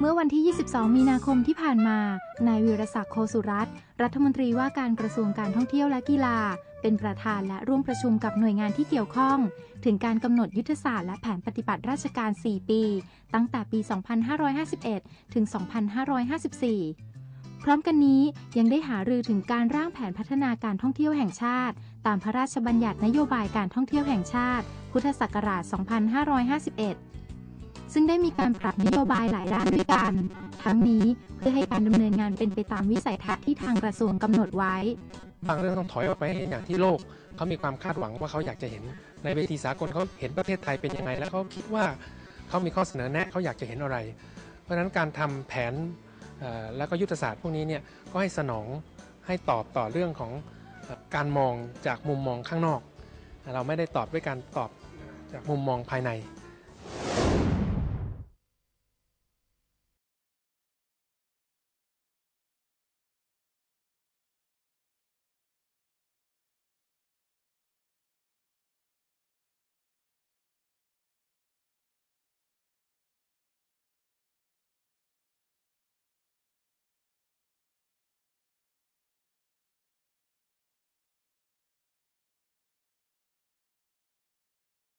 เมื่อวันที่ 22 มีนาคมที่ผ่านมา นายวีรศักดิ์โคสุรัตน์รัฐมนตรีว่าการกระทรวงการท่องเที่ยวและกีฬา เป็นประธานและร่วมประชุมกับหน่วยงานที่เกี่ยวข้อง ถึงการกำหนดยุทธศาสตร์และแผนปฏิบัติราชการ 4 ปี ตั้งแต่ปี 2551 ถึง 2554พร้อมกันนี้ยังได้หารือถึงการร่างแผนพัฒนาการท่องเที่ยวแห่งชาติ ตามพระราชบัญญัตินโยบายการท่องเที่ยวแห่งชาติ พุทธศักราช 2551 ซึ่งได้มีการปรับนโยบายหลายด้านด้วยกัน ทั้งนี้เพื่อให้การดำเนินงานเป็นไปตามวิสัยทัศน์ที่ทางกระทรวงกำหนดไว้ บางเรื่องต้องถอยออกไปให้อย่างที่โลกเขามีความคาดหวังว่าเขาอยากจะเห็น ในเวทีสากลเขาเห็นประเทศไทยเป็นยังไง แล้วเขาคิดว่าเขามีข้อเสนอแนะเขาอยากจะเห็นอะไร เพราะฉะนั้นการทำแผนแล้วก็ยุทธศาสตร์พวกนี้เนี่ยก็ให้สนองให้ตอบต่อเรื่องของการมองจากมุมมองข้างนอก เราไม่ได้ตอบด้วยการตอบจากมุมมองภายใน